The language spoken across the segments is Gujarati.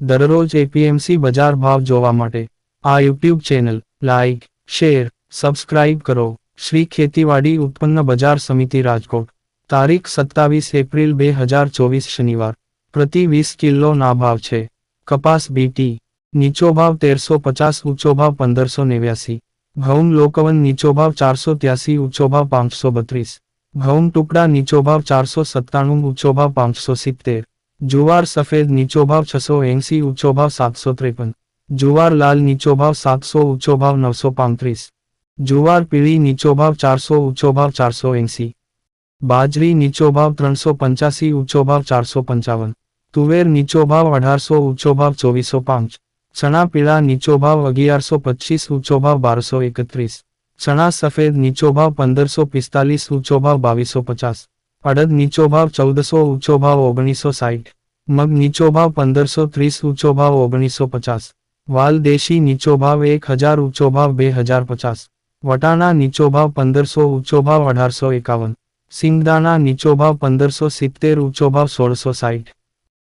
દરરોજ એપીએમસી બજાર ભાવ જોવા માટે. આ YouTube channel like share subscribe કરો. શ્રી ખેતીવાડી ઉત્પન્ન બજાર સમિતિ રાજકોટ. તારીખ સત્તાવીસ એપ્રિલ બે હજાર ચોવીસ શનિવાર. પ્રતિ વીસ કિલોના ભાવ છે. કપાસ બીટી નીચો ભાવ તેરસો પચાસ, ઊંચો ભાવ પંદરસો નેવ્યાસી. ઘઉં લોકવન નીચો ભાવ ચારસો ત્યાસી, ઊંચો ભાવ પાંચસો બત્રીસ. ઘઉં ટુકડા નીચો ભાવ ચારસો સત્તાણું, ઊંચો ભાવ પાંચસો સિત્તેર. જુવાર સફેદ નીચો ભાવ છસો એંસી, ઊંચો ભાવ સાતસો ત્રેપન. જુવાર લાલ નીચો ભાવ સાતસો, ઊંચો ભાવ નવસો પાંત્રીસ. જુવાર પીળી નીચો ભાવ ચારસો, ઊંચો ભાવ ચારસો એંસી. બાજરી નીચો ભાવ ત્રણસો પંચ્યાસી, ઊંચો ભાવ ચારસો પંચાવન. તુવેર નીચો ભાવ અઢારસો, ઊંચો ભાવ ચોવીસો પાંચ. ચણા પીળા નીચો ભાવ અગિયારસો પચીસ ઊંચો ભાવ બારસો એકત્રીસ. ચણા સફેદ નીચો ભાવ પંદરસો પિસ્તાલીસ, ઊંચો ભાવ બાવીસો પચાસ. અડદ નીચો ભાવ ચૌદસો, ઊંચો ભાવ ઓગણીસો સાઠ મગ નીચો ભાવ પંદરસો ત્રીસ, ઊંચો ભાવ ઓગણીસો પચાસ. વાલ દેશી નીચો ભાવ એક હજાર, ઊંચો ભાવ બે હજાર પચાસ. વટાણા નીચો ભાવ પંદરસો, ઊંચો ભાવ અઢારસો એકાવન. સિંગદાણા નીચો ભાવ પંદરસો સિત્તેર, ઊંચો ભાવ સોળસો સાઠ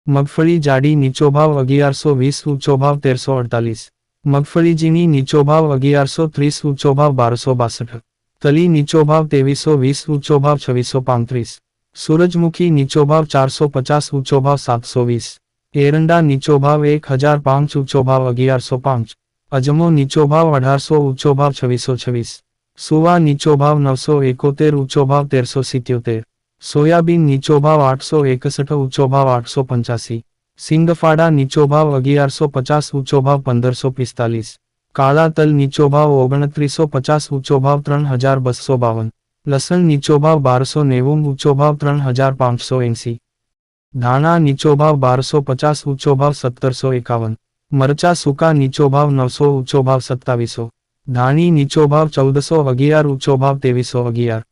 મગફળી જાડી નીચો ભાવ અગિયારસો વીસ, ઊંચો ભાવ તેરસો અડતાલીસ. મગફળી ઝીણી નીચો ભાવ અગિયારસો ત્રીસ, ઊંચો ભાવ બારસો બાસઠ. તલી નીચો ભાવ ત્રેવીસો વીસ, ઊંચો ભાવ છવ્વીસો પાંત્રીસ. સૂરજમુખી નીચો ભાવ ચારસો પચાસ, ઊંચો ભાવ સાતસો વીસ. એરંડા નીચો ભાવ એક હજાર પાંચ, ઊંચો ભાવ અગિયારસો પાંચ. અજમો નીચો ભાવ અઢારસો, ઊંચો ભાવ છવ્વીસો છવ્વીસ. સુવા નીચો ભાવ નવસો એકોતેર, ઊંચો ભાવ તેરસો સિત્યોતેર. સોયાબીન નીચો ભાવ આઠસો એકસઠ, ઊંચો ભાવ આઠસો પંચ્યાસી. સિંગફાડા નીચો ભાવ અગિયારસો પચાસ, ઊંચો ભાવ પંદરસો પિસ્તાલીસ. કાળા તલ નીચો ભાવ ઓગણત્રીસો પચાસ, ઊંચો ભાવ ત્રણ હજાર બસો બાવન. લસણ નીચો ભાવ બારસો નેવું ઊંચો ભાવ ત્રણ હજાર પાંચસો એંસી. ધાણા નીચો ભાવ બારસો પચાસ ઊંચો ભાવ સત્તરસો એકાવન. મરચા સૂકા નીચો ભાવ નવસો ઊંચો ભાવ સત્તાવીસો. ધાણી નીચો ભાવ ચૌદસો અગિયાર ઊંચો ભાવ ત્રેવીસો અગિયાર.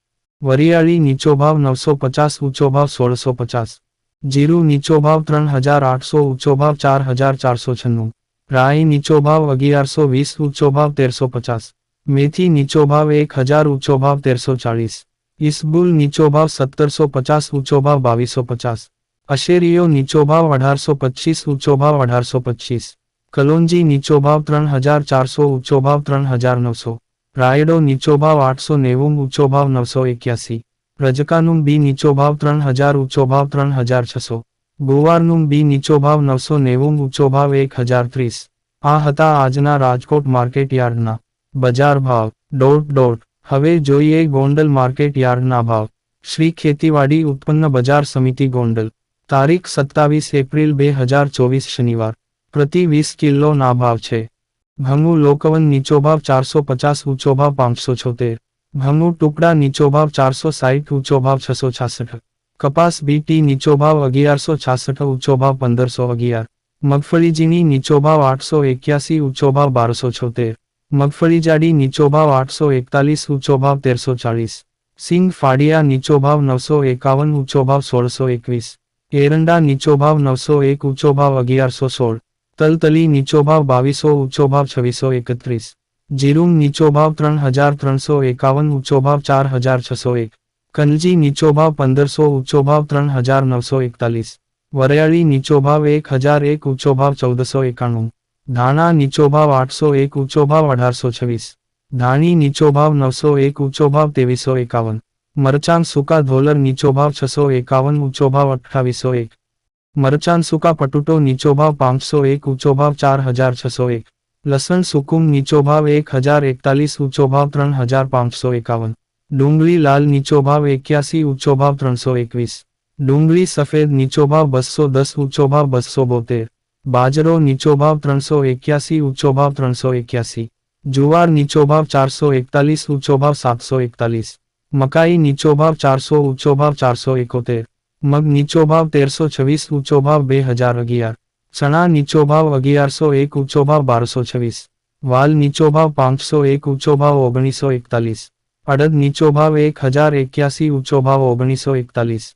વરિયાળી નીચો ભાવ નવસો પચાસ ઊંચો ભાવ સોળસો પચાસ. જીરું નીચો ભાવ ત્રણ હજાર આઠસો ઊંચો ભાવ ચાર હજાર ચારસો છન્નું. રાઈ નીચો ભાવ અગિયારસો વીસ ઊંચો ભાવ તેરસો પચાસ. મેથી નીચો ભાવ એક હજાર ઊંચો ભાવ તેરસો ચાળીસ. ઇસબુલ નીચો ભાવ સત્તરસો પચાસ ઊંચો ભાવ બાવીસો પચાસ. અશેરીઓ નીચો ભાવ અઢારસો પચીસ ઊંચો ભાવ અઢારસો પચીસ. કલોંજી નીચો ભાવ ત્રણ હજાર ચારસો ઊંચો ભાવ ત્રણ હજાર નવસો. રાયડો નીચો ભાવ આઠસો નેવું ઊંચો ભાવ નવસો એક્યાસી. રજકાનું બી નીચો ભાવ ત્રણ હજાર ઊંચો ભાવ ત્રણ હજાર છસો. ગુવારનું બી નીચો ભાવ નવસો નેવું ઊંચો ભાવ એક હજાર ત્રીસ. આ હતા આજના રાજકોટ માર્કેટ યાર્ડના બજાર ભાવ ડોટ ડોટ હવે જોઈએ ગોંડલ માર્કેટ યાર્ડના ભાવ. શ્રી ખેતીવાડી ઉત્પન્ન બજાર સમિતિ ગોંડલ. તારીખ સત્તાવીસ એપ્રિલ બે હજાર ચોવીસ શનિવાર. પ્રતિ વીસ કિલોના ભાવ છે. ભંગુ લોકવન નીચો ભાવ ચારસો પચાસ, ઊંચો ભાવ પાંચસો છોતેર. ભંગુ ટુકડા નીચો ભાવ ચારસો સાહીઠ, ઊંચો ભાવ છસો છાસઠ. કપાસ બીટી નીચો ભાવ અગિયારસો છાસઠ, ઊંચો ભાવ પંદરસો અગિયાર. મગફળીજીની નીચો ભાવ આઠસો એક્યાસી, ઊંચો ભાવ બારસો છોતેર. મગફળી જાડી નીચો ભાવ આઠસો એકતાલીસ, ઊંચો ભાવ તેરસો ચાળીસ સિંગ ફાડિયા નીચો ભાવ નવસો એકાવન, ઊંચો ભાવ સોળસો એકવીસ. એરંડા નીચો ભાવ નવસો એક, ઊંચો ભાવ અગિયારસો સોળ. તલતલી નીચો ભાવ બાવીસો, ઊંચો ભાવ છવ્વીસો એકત્રીસ. જીરુંગ નીચો ભાવ ત્રણ હજાર ત્રણસો એકાવન, ઊંચો ભાવ ચાર હજાર છસો એક. કનજી નીચો ભાવ પંદરસો, ઊંચો ભાવ ત્રણ હજાર નવસો એકતાલીસ. વરિયાળી નીચો ભાવ એક હજાર એક, ઊંચો ભાવ ચૌદસો એકાણું. ધાણા નીચો ભાવ આઠસો એક, ઊંચો ભાવ અઢારસો છવ્વીસ. ધાણી નીચો ભાવ નવસો એક, ઊંચો ભાવ ત્રેવીસો એકાવન. મરચાં સૂકા ધોલર નીચો ભાવ છસો એકાવન, ઊંચો ભાવ અઠ્ઠાવીસો એક. મરચાં સૂકા પટુટો નીચો ભાવ પાંચસો એક, ઊંચો ભાવ ચાર હજાર છસો એક. લસણ સુકુમ નીચો ભાવ એક હજાર એકતાલીસ, ઊંચો ભાવ ત્રણ હજાર પાંચસો એકાવન. ડુંગળી લાલ નીચો ભાવ એક્યાસી, ઊંચો ભાવ ત્રણસો એકવીસ. ડુંગળી સફેદ નીચો ભાવ બસો દસ, ઊંચો ભાવ બસો બોતેર. બાજરો નીચો ભાવ ત્રણસો એક્યાસી ઊંચો ભાવ ત્રણસો એક્યાસી. જુવાર નીચો ભાવ ચારસો એકતાલીસ ઊંચો ભાવ સાતસો એકતાલીસ. મકાઈ નીચો ભાવ ચારસો ઊંચો ભાવ ચારસો એકોતેર. મગ નીચો ભાવ તેરસો છવ્વીસ ઊંચો ભાવ બે હજાર અગિયાર. ચણા નીચો ભાવ અગિયારસો એક ઊંચો ભાવ બારસો છવ્વીસ. વાલ નીચો ભાવ પાંચસો એક ઊંચો ભાવ ઓગણીસો એકતાલીસ. અડદ નીચો ભાવ એક હજાર એક્યાસી ઊંચો ભાવ ઓગણીસો એકતાલીસ.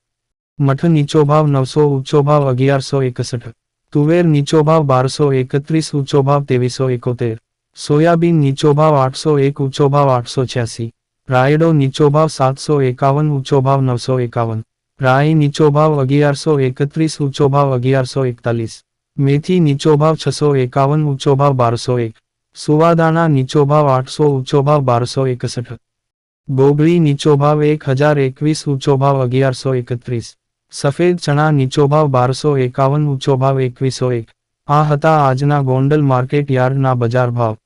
મઠ નીચો ભાવ નવસો ઊંચો ભાવ અગિયારસો એકસઠ. તુવેર નીચો ભાવ બારસો એકત્રીસ ઊંચો ભાવ ત્રેવીસો એકોતેર. સોયાબીન નીચો ભાવ આઠસો એક ઊંચો ભાવ આઠસો છ્યાસી. રાયડો નીચો ભાવ સાતસો એકાવન ઊંચો ભાવ નવસો એકાવન. રાઈ નીચો ભાવ અગિયારસો એકત્રીસ ઊંચો ભાવ અગિયારસો એકતાલીસ. મેથી નીચો ભાવ છસો એકાવન ઊંચો ભાવ બારસો એક. સુવાદાણા નીચો ભાવ આઠસો ઊંચો ભાવ બારસો એકસઠ. ગોગળી નીચો ભાવ એક હજાર એકવીસ ઊંચો ભાવ અગિયારસો એકત્રીસ. સફેદ ચણા નીચો ભાવ બારસો એકાવન, ઊંચો ભાવ એકવીસો એક. આ હતા આજના ગોંડલ માર્કેટ યાર્ડના બજાર ભાવ.